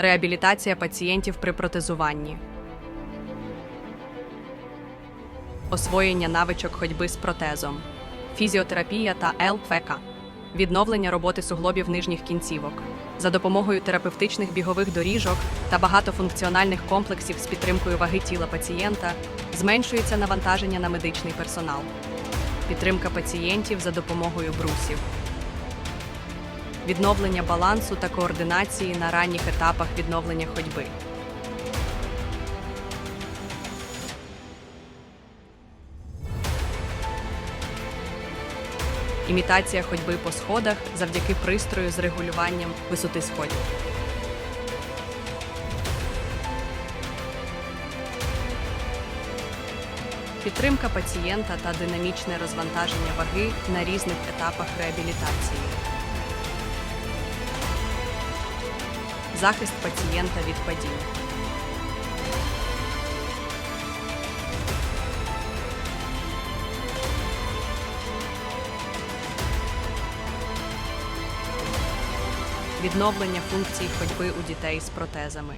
реабілітація пацієнтів при протезуванні, освоєння навичок ходьби з протезом, фізіотерапія та ЛФК, відновлення роботи суглобів нижніх кінцівок. За допомогою терапевтичних бігових доріжок та багатофункціональних комплексів з підтримкою ваги тіла пацієнта зменшується навантаження на медичний персонал, підтримка пацієнтів за допомогою брусів, відновлення балансу та координації на ранніх етапах відновлення ходьби. Імітація ходьби по сходах завдяки пристрою з регулюванням висоти сходів. Підтримка пацієнта та динамічне розвантаження ваги на різних етапах реабілітації. Захист пацієнта від падінь. Відновлення функцій ходьби у дітей з протезами.